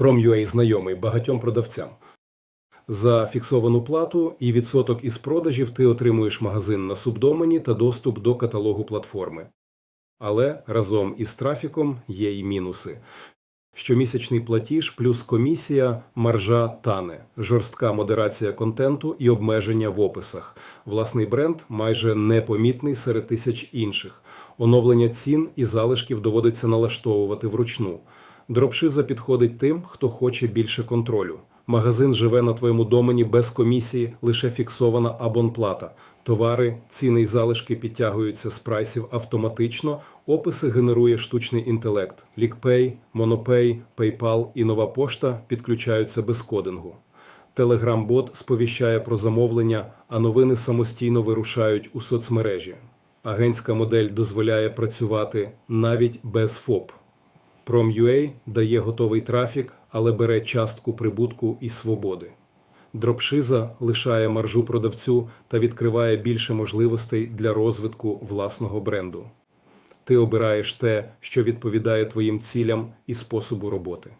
Prom.ua знайомий багатьом продавцям. За фіксовану плату і відсоток із продажів ти отримуєш магазин на субдомені та доступ до каталогу платформи. Але разом із трафіком є й мінуси. Щомісячний платіж плюс комісія, маржа тане, жорстка модерація контенту і обмеження в описах. Власний бренд майже непомітний серед тисяч інших. Оновлення цін і залишків доводиться налаштовувати вручну. Дропшиза підходить тим, хто хоче більше контролю. Магазин живе на твоєму домені без комісії, лише фіксована абонплата. Товари, ціни й залишки підтягуються з прайсів автоматично, описи генерує штучний інтелект. Лікпей, Монопей, PayPal і нова пошта підключаються без кодингу. Телеграм-бот сповіщає про замовлення, а новини самостійно вирушають у соцмережі. Агентська модель дозволяє працювати навіть без ФОП. Prom.ua дає готовий трафік, але бере частку прибутку і свободи. Дропшиза лишає маржу продавцю та відкриває більше можливостей для розвитку власного бренду. Ти обираєш те, що відповідає твоїм цілям і способу роботи.